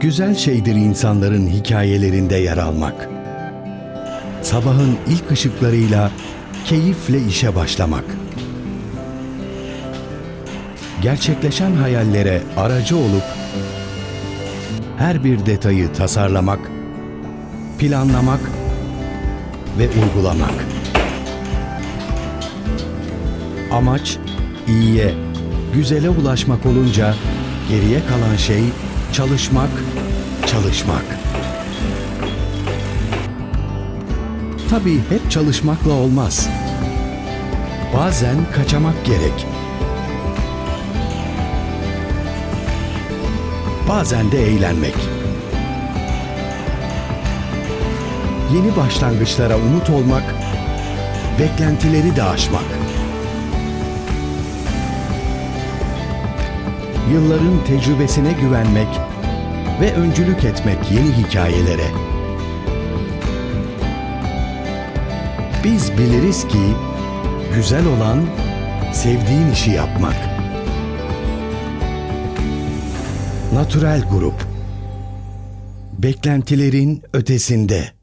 Güzel şeydir insanların hikayelerinde yer almak. Sabahın ilk ışıklarıyla keyifle işe başlamak. Gerçekleşen hayallere aracı olup her bir detayı tasarlamak, planlamak ve uygulamak. Amaç iyiye, güzele ulaşmak olunca geriye kalan şey çalışmak, çalışmak. Tabii hep çalışmakla olmaz. Bazen kaçamak gerek. Bazen de eğlenmek. Yeni başlangıçlara umut olmak, beklentileri de aşmak. Yılların tecrübesine güvenmek ve öncülük etmek yeni hikayelere. Biz biliriz ki güzel olan sevdiğin işi yapmak. Natürel Grup Beklentilerin ötesinde.